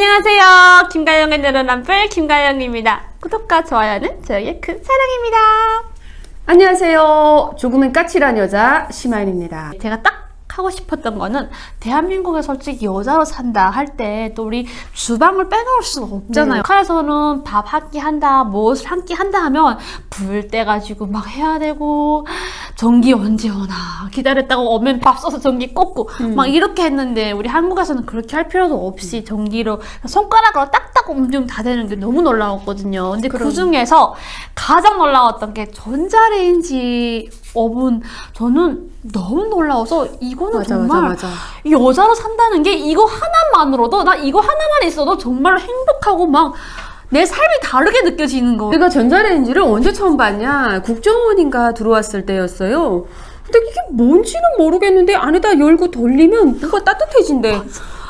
안녕하세요. 김가영의 내로남불 김가영입니다. 구독과 좋아요는 저에게 큰 사랑입니다. 안녕하세요. 조금은 까칠한 여자 심하연입니다. 제가 딱 하고 싶었던 거는 대한민국에 솔직히 여자로 산다 할 때 또 우리 주방을 빼놓을 수가 없잖아요. 네. 북한에서는 밥 한 끼 한다, 무엇을 한 끼 한다 하면 불 떼가지고 막 해야 되고 전기 언제 오나 기다렸다가 오면 밥 써서 전기 꽂고 막 이렇게 했는데 우리 한국에서는 그렇게 할 필요도 없이 전기로 손가락으로 딱딱 움직이면 다 되는 게 너무 놀라웠거든요. 근데 그 중에서 가장 놀라웠던 게 전자레인지 오븐 저는 너무 놀라워서 이거는 맞아, 정말 맞아, 맞아. 여자로 산다는 게 이거 하나만으로도 나 이거 하나만 있어도 정말 행복하고 막 내 삶이 다르게 느껴지는 거. 내가 전자레인지를 언제 처음 봤냐? 국정원인가 들어왔을 때였어요. 근데 이게 뭔지는 모르겠는데 안에다 열고 돌리면 뭐가 따뜻해진대.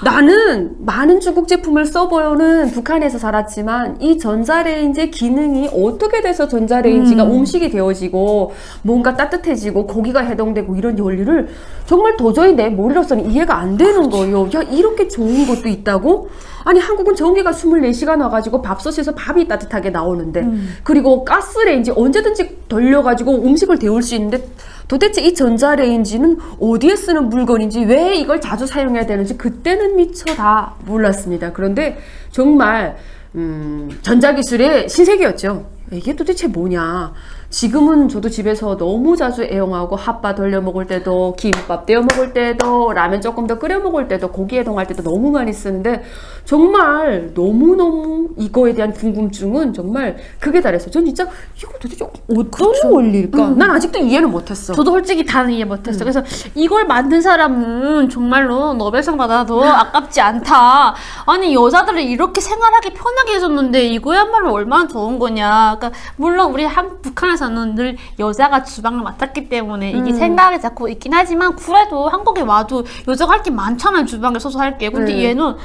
나는 많은 중국 제품을 써보는 북한에서 살았지만 이 전자레인지의 기능이 어떻게 돼서 전자레인지가 음. 음식이 되어지고 뭔가 따뜻해지고 고기가 해동되고 이런 원리를 정말 도저히 내 머리로서는 이해가 안 되는 거예요. 야 이렇게 좋은 것도 있다고? 아니 한국은 전기가 24시간 와가지고 밥솥에서 밥이 따뜻하게 나오는데 그리고 가스레인지 언제든지 돌려가지고 음식을 데울 수 있는데 도대체 이 전자레인지는 어디에 쓰는 물건인지 왜 이걸 자주 사용해야 되는지 그때는 미처 다 몰랐습니다. 그런데 정말 음, 전자기술의 신세계였죠. 이게 도대체 뭐냐. 지금은 저도 집에서 너무 자주 애용하고 핫바 돌려 먹을 때도 김밥 떼어 먹을 때도 라면 조금 더 끓여 먹을 때도 고기 해동할 때도 너무 많이 쓰는데 정말 너무너무 이거에 대한 궁금증은 정말 극에 달했어요. 전 진짜 이거 도대체 어떤 원리일까? 난 아직도 이해는 못했어. 저도 솔직히 다는 이해 못했어. 그래서 이걸 만든 사람은 정말로 노벨상 받아도 아깝지 않다. 아니 여자들을 이렇게 생활하기 편하게 해줬는데 이거야말로 얼마나 좋은 거냐. 그러니까 물론 우리 한 북한에서 는 늘 여자가 주방을 맡았기 때문에 이게 생각이 자꾸 있긴 하지만 그래도 한국에 와도 여자가 할 게 많잖아요. 주방에 서서 할 게. 근데 네. 얘는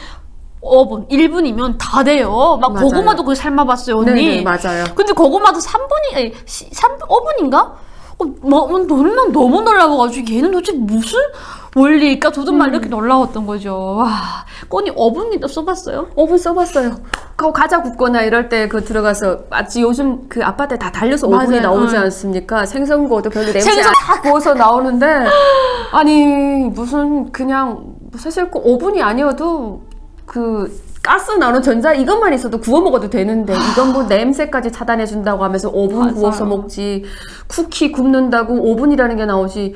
5분, 1분이면 다 돼요. 막 맞아요. 고구마도 그걸 삶아봤어요, 언니. 네네, 맞아요. 근데 고구마도 3분이, 아니, 3, 5분인가? 어, 뭐, 너는 너무 놀라워가지고 얘는 도대체 무슨 원리일까? 저도 막 이렇게 놀라웠던 거죠. 와, 꼬니 어분이도 써봤어요? 오븐 써봤어요. 그 과자 굽거나 이럴 때 그 들어가서 마치 요즘 그 아파트에 다 달려서 맞아요. 나오지 응. 않습니까? 생선 구워도 별로 냄새 생선 안 구워서 나오는데 아니 무슨 그냥 사실 그 오븐이 아니어도 그 가스 나오는 전자 이것만 있어도 구워 먹어도 되는데 이건 뭐 냄새까지 차단해 준다고 하면서 오븐 맞아요. 구워서 먹지 쿠키 굽는다고 오븐이라는 게 나오지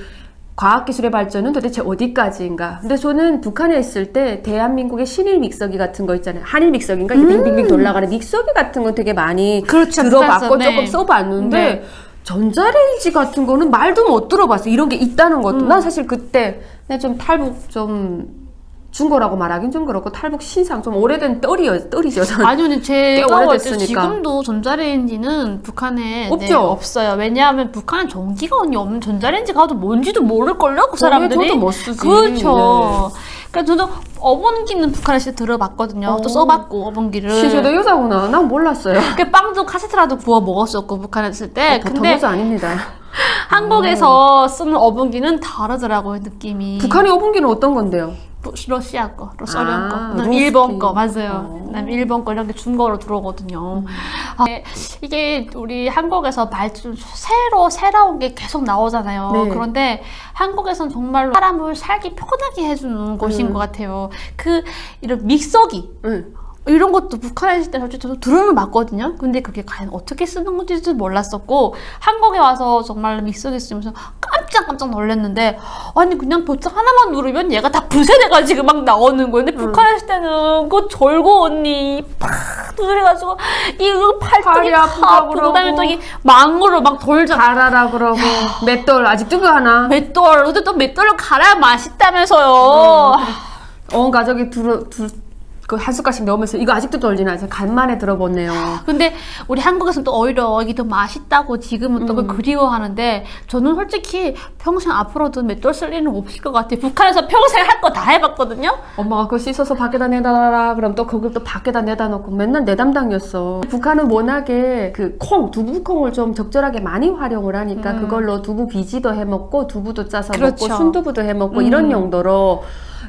과학기술의 발전은 도대체 어디까지인가? 근데 저는 북한에 있을 때 대한민국의 신일 믹서기 같은 거 있잖아요. 한일 믹서기인가? 이 빙빙빙 돌아가는 믹서기 같은 건 되게 많이 음. 그렇죠, 들어봤고 네. 조금 써봤는데 네. 전자레인지 같은 거는 말도 못 들어봤어. 이런 게 있다는 것도. 음. 난 사실 그때 좀 탈북 좀 중고라고 말하긴 좀 그렇고 탈북 신상 좀 오래된 떨이요, 떨이죠. 저는. 아니, 근데 제가 오래됐으니까. 지금도 전자레인지는 북한에 없죠? 네, 없어요. 왜냐하면 북한은 전기가 언니 없는 전자레인지 가도 뭔지도 모를걸요? 그 저게 사람들이. 저도 못 쓰지. 그렇죠. 그러니까 저도 어분기는 북한에서 들어봤거든요. 어. 또 써봤고, 어분기를. 시저도 여자구나. 난 몰랐어요. 그 빵도 카세트라도 구워 먹었었고 북한에 있을 때 보통 근데 여자 아닙니다. 한국에서 쓰는 어분기는 다르더라고요 느낌이 북한의 오븐기는 어떤 건데요? 로- 러시아 거, 로- 소련 아, 거, 그다음. 일본 거 맞아요. 어. 그다음 일본 거 이런 게 중거로 들어오거든요. 아, 이게 우리 한국에서 발전 새로 새로운 게 계속 나오잖아요. 네. 그런데 한국에서는 정말로 사람을 살기 편하게 해주는 곳인 음. 것 같아요. 그 이런 믹서기 응. 이런 것도 북한에 있을 때 솔직히 저도 들으면 맞거든요. 근데 그게 과연 어떻게 쓰는 건지도 몰랐었고 한국에 와서 정말 믹서기 쓰면서 깜짝깜짝 놀랐는데 아니 그냥 버튼 하나만 누르면 얘가 다 분쇄돼가지고 막 나오는 거예요. 근데 북한에 있을 때는 그거 절고 언니 팍 두드려가지고 이거 팔뚝이 다 아프고 그다음에 그러고. 또이 망으로 막 돌자 갈아라 그러고 맷돌 아직도 그 하나 맷돌 근데 또 맷돌을 갈아야 맛있다면서요. 온 가족이 두루 두 그 한 숟갈씩 넣으면서 이거 아직도 돌리나 이제 간만에 들어보네요. 근데 우리 한국에서는 또 오히려 이게 더 맛있다고 지금은 또 그걸 그리워하는데 저는 솔직히 평생 앞으로도 맷돌 쓸 일은 없을 것 같아요. 북한에서 평생 할 거 다 해봤거든요. 엄마가 그거 씻어서 밖에다 내다라 그럼 또 그걸 또 밖에다 내다 놓고 맨날 내 담당이었어. 북한은 워낙에 그 콩 두부콩을 좀 적절하게 많이 활용을 하니까 그걸로 두부 비지도 해 먹고 두부도 짜서 그렇죠. 먹고 순두부도 해 먹고 음. 이런 용도로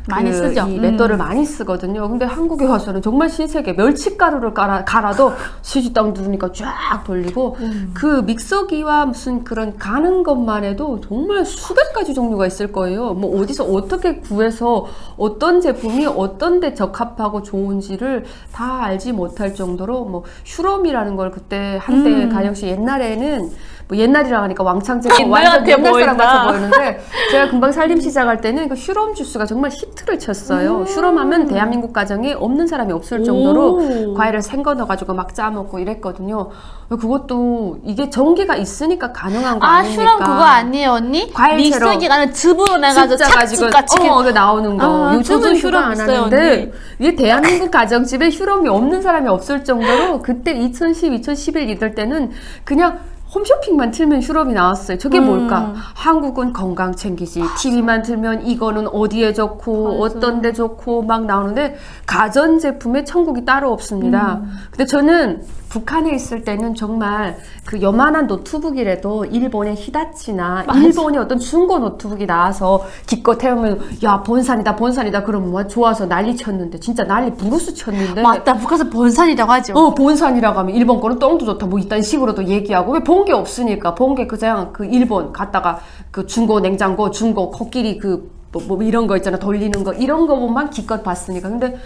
많이 그 쓰죠. 이 음. 맷돌을 많이 쓰거든요. 근데 한국에 와서는 정말 신세계 멸치가루를 깔아, 갈아도 시지땅 누르니까 쫙 돌리고 음. 그 믹서기와 무슨 그런 가는 것만 해도 정말 수백 가지 종류가 있을 거예요. 뭐 어디서 어떻게 구해서 어떤 제품이 어떤 데 적합하고 좋은지를 다 알지 못할 정도로 뭐 슈롬이라는 걸 그때 한때 음. 가영 씨 옛날에는 뭐 옛날이라 하니까 왕창 제가 옛날 완전 옛날 사람. 같아 보이는데 제가 금방 살림 시작할 때는 그 슈롬 주스가 정말 히트를 쳤어요. 음. 슈롬하면 대한민국 가정에 없는 사람이 없을 정도로 오. 과일을 생거 넣어가지고 막 짜먹고 이랬거든요. 그것도 이게 전기가 있으니까 가능한 거 아, 아닙니까? 슈럼 그거 아니에요, 언니? 과일처럼. 믹서기가 아니라 즙으로 내가지고 착즙같이. 어, 그 나오는 거. 아, 요즘은 휴럼 안 있어요, 하는데. 이게 대한민국 가정집에 휴럼이 없는 사람이 없을 정도로 그때 2010, 2011 이럴 때는 그냥 홈쇼핑만 틀면 휴럼이 나왔어요. 저게 음. 뭘까? 한국은 건강 챙기지. TV만 틀면 이거는 어디에 좋고 맞아. 어떤 데 좋고 막 나오는데 가전 제품에 천국이 따로 없습니다. 음. 근데 저는 북한에 있을 때는 정말 그 요만한 노트북이라도 일본의 히다치나 맞아. 일본의 어떤 중고 노트북이 나와서 기껏 태우면 야 본산이다 본산이다. 그러면 뭐 좋아서 난리 쳤는데 진짜 난리 부르스 쳤는데. 맞다, 북한에서 본산이라고 하죠. 어 본산이라고 하면 일본 거는 똥도 좋다. 뭐 이딴 식으로도 얘기하고. 왜 본 게 없으니까. 본 게 그냥 그 일본 갔다가 그 중고 냉장고 중고 코끼리 그 뭐, 뭐 이런 거 있잖아. 돌리는 거. 이런 거만 기껏 봤으니까. 근데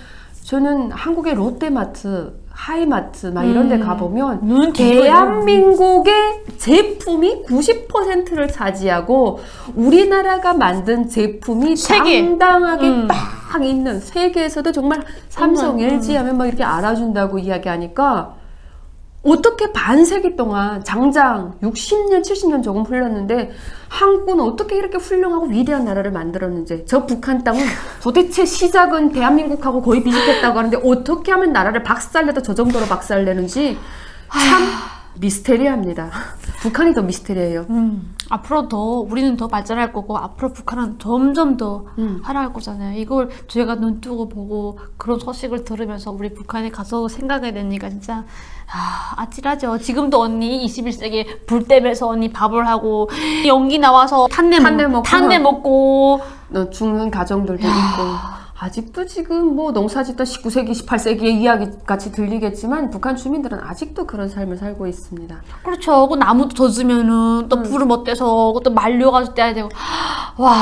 저는 한국의 롯데마트 하이마트 막 이런 데 음. 가보면 눈. 대한민국의 제품이 90%를 차지하고 우리나라가 만든 제품이 세계. 당당하게 음. 딱 있는 세계에서도 정말 삼성, 음, LG 하면 막 이렇게 알아준다고 이야기하니까 어떻게 반세기 동안 장장 60년, 70년 조금 흘렀는데 한국은 어떻게 이렇게 훌륭하고 위대한 나라를 만들었는지 저 북한 땅은 도대체 시작은 대한민국하고 거의 비슷했다고 하는데 어떻게 하면 나라를 박살내도 저 정도로 박살내는지 참 미스테리합니다. 북한이 더 미스테리해요. 음, 앞으로 더 우리는 더 발전할 거고 앞으로 북한은 점점 더 음. 하락할 거잖아요. 이걸 저희가 눈 뜨고 보고 그런 소식을 들으면서 우리 북한에 가서 생각하게 되니까 진짜 아, 아찔하죠. 지금도 언니 21세기 불 때면서 언니 밥을 하고 연기 나와서 탄내, 탄내 먹- 먹고. 탄내 먹고 어, 죽는 가정들도 있고 아직도 지금 뭐 농사짓던 19세기, 18세기의 이야기 같이 들리겠지만 북한 주민들은 아직도 그런 삶을 살고 있습니다. 그렇죠. 그 나무도 젖으면은 또 음. 불을 못 떼서 또 말려가지고 떼야 되고 와,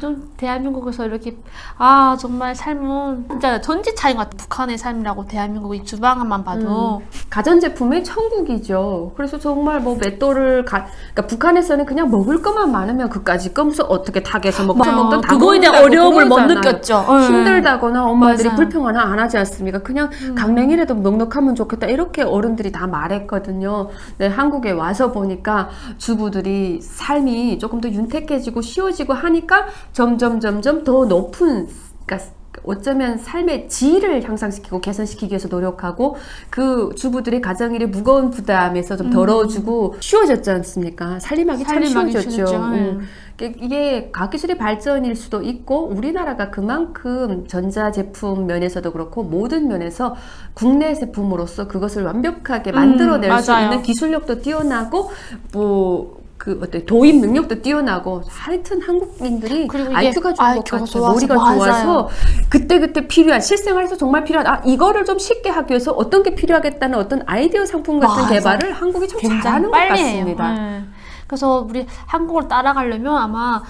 좀 대한민국에서 이렇게 아 정말 삶은 진짜 전지 차이인 것 같아. 북한의 삶이라고 대한민국의 주방만 봐도 가전제품의 천국이죠. 그래서 정말 뭐 맷돌을 가, 그러니까 북한에서는 그냥 먹을 것만 많으면 그까지 껌서 어떻게 닭에서. 먹던 다 그거에 대한 어려움을 못. 느꼈죠. 응. 힘들다거나 엄마들이 맞아요. 음. 불평 하나 안 하지 않습니까? 그냥 강냉이라도 넉넉하면 좋겠다 이렇게 어른들이 다 말했거든요. 네, 한국에 와서 보니까 주부들이 삶이 조금 더 윤택해지고 쉬워지고 하니까 점점 점점 더 높은 그러니까 어쩌면 삶의 질을 향상시키고 개선시키기 위해서 노력하고 그 주부들의 가정일의 무거운 부담에서 좀 덜어주고 쉬워졌지 않습니까? 살림하기 참 음. 살림하기 쉬워졌죠. 쉬워졌죠. 음. 이게- 이게 과학기술의 발전일 수도 있고 우리나라가 그만큼 전자제품 면에서도 그렇고 모든 면에서 국내 제품으로서 그것을 완벽하게 음, 만들어낼 수 맞아요. 있는 기술력도 뛰어나고 뭐 그 어때 도입 능력도 뛰어나고 하여튼 한국인들이 그리고 이게 IQ가 좋은 것 IQ 가 같아요. 좋아서, 머리가 맞아요. 좋아서 그때 그때 필요한 실생활에서 정말 필요한 아 이거를 좀 쉽게 하기 위해서 어떤 게 필요하겠다는 어떤 아이디어 상품 같은 맞아. 개발을 한국이 참 잘하는 것. 같습니다. 네. 그래서 우리 한국을 따라가려면 아마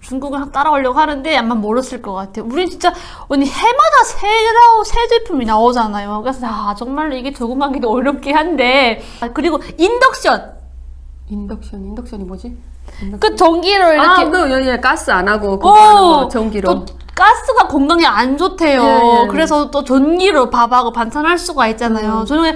중국을 따라가려고 하는데 아마 멀었을 것 같아요. 우리 진짜 언니 해마다 새로 새 제품이 나오잖아요. 그래서 아 정말로 이게 적응하기도 어렵긴 한데 아, 그리고 인덕션 인덕션 인덕션이 뭐지? 인덕션. 그 전기를 이렇게 아, 그, 예, 예, 가스 안 하고, 그거 어, 하는 거, 전기로. 또 가스가 건강에 안 좋대요. 예, 예. 그래서 또 전기로 밥하고 반찬할 수가 있잖아요. 음. 저는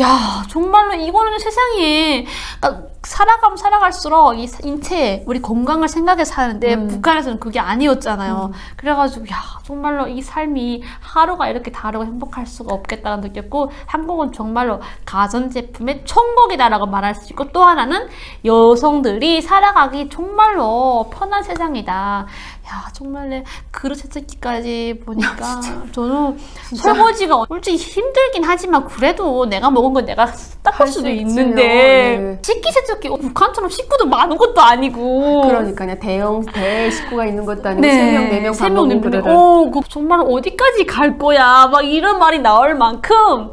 야 정말로 이거는 세상에 그러니까 살아가면 살아갈수록 이 인체 우리 건강을 생각해서 사는데 음. 북한에서는 그게 아니었잖아요. 그래가지고 야 정말로 이 삶이 하루가 이렇게 다르고 행복할 수가 없겠다는 느꼈고 한국은 정말로 가전 제품의 천국이다라고 말할 수 있고 또 하나는 여성들이 살아가기 정말로 편한 세상이다. 야 정말 그릇 세척기까지 보니까 저는 설거지가 솔직히 힘들긴 하지만 그래도 내가 먹은 건 내가 닦을 할 수도. 있는데 네. 식기 세척 이렇게 북한처럼 식구도 많은 것도 아니고. 그러니까 그냥 대형 대 식구가 있는 것도 아니고 네. 세명 네명세밥 명, 네 먹는 명. 그릇을 어, 그 정말 어디까지 갈 거야. 막 이런 말이 나올 만큼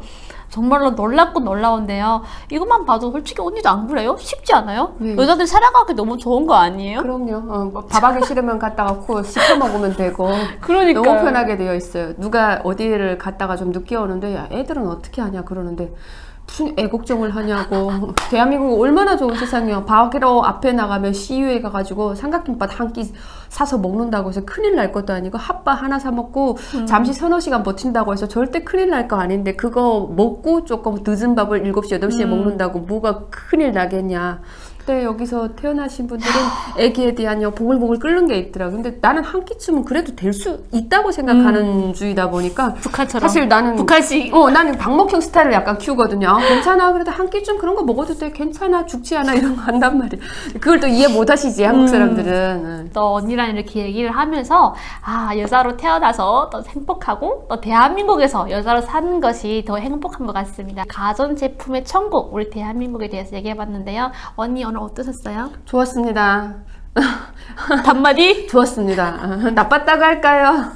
정말로 놀랍고 놀라운데요. 이것만 봐도 솔직히 언니도 안 그래요? 쉽지 않아요? 네. 여자들 살아가기 너무 좋은 거 아니에요? 그럼요. 어, 뭐 밥하기 싫으면 갔다가 코 씹어 먹으면 되고 그러니까 너무 편하게 되어 있어요. 누가 어디를 갔다가 좀 늦게 오는데 야 애들은 어떻게 하냐 그러는데 무슨 애국정을 하냐고 대한민국 얼마나 좋은 세상이야. 밖으로 앞에 나가면 CU에 가가지고 삼각김밥 한 끼 사서 먹는다고 해서 큰일 날 것도 아니고 핫바 하나 사 먹고 잠시 서너 시간 버틴다고 해서 절대 큰일 날 거 아닌데 그거 먹고 조금 늦은 밥을 7시, 8시에 먹는다고 뭐가 큰일 나겠냐. 근데 여기서 태어나신 분들은 아기에 대한 요 보글보글 끓는 게 있더라. 근데 나는 한 끼쯤은 그래도 될 수 있다고 생각하는 주의다 보니까 북한처럼 사실 나는 북한식 어 나는 박목형 스타일을 약간 키우거든요. 아, 괜찮아 그래도 한 끼쯤 그런 거 먹어도 돼. 괜찮아 죽지 않아 이런 거 한단 말이야. 그걸 또 이해 못 하시지 한국 사람들은. 또 언니랑 이렇게 얘기를 하면서 아 여자로 태어나서 더 행복하고 또 대한민국에서 여자로 사는 것이 더 행복한 것 같습니다. 가전 제품의 천국 우리 대한민국에 대해서 얘기해봤는데요. 언니 오늘 어떠셨어요? 좋았습니다. 단마디? 좋았습니다. 아, 나빴다고 할까요?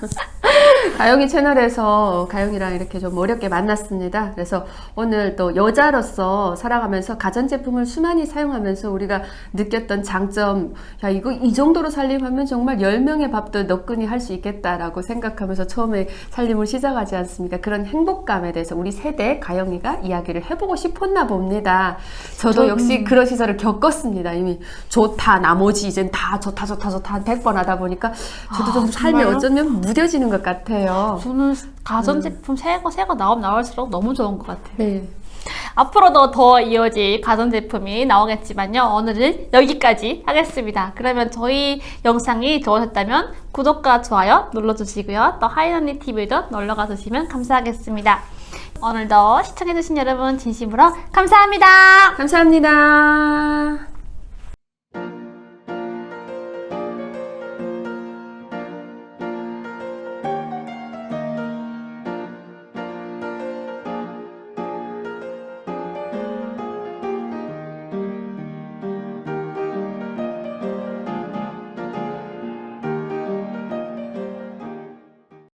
가영이 채널에서 가영이랑 이렇게 좀 어렵게 만났습니다. 그래서 오늘 또 여자로서 살아가면서 가전제품을 수많이 사용하면서 우리가 느꼈던 장점, 야, 이거 이 정도로 살림하면 정말 10명의 밥도 너끈히 할 수 있겠다라고 생각하면서 처음에 살림을 시작하지 않습니까? 그런 행복감에 대해서 우리 세대 가영이가 이야기를 해보고 싶었나 봅니다. 저도 저- 역시 그런 시절을 겪었습니다. 이미 좋다, 나머지 이 젠다 좋다, 좋다, 좋다 한 100번 하다 보니까 저도 아, 좀 삶이 정말요? 어쩌면 무뎌지는 것 같아요. 저는 가전 제품 새거 새거 나오면 나올수록 너무 좋은 것 같아요. 네. 앞으로도 더 이어질 가전 제품이 나오겠지만요. 오늘은 여기까지 하겠습니다. 그러면 저희 영상이 좋으셨다면 구독과 좋아요 눌러주시고요. 또 하이언니 TV도 놀러가 주시면 감사하겠습니다. 오늘도 시청해주신 여러분 진심으로 감사합니다. 감사합니다.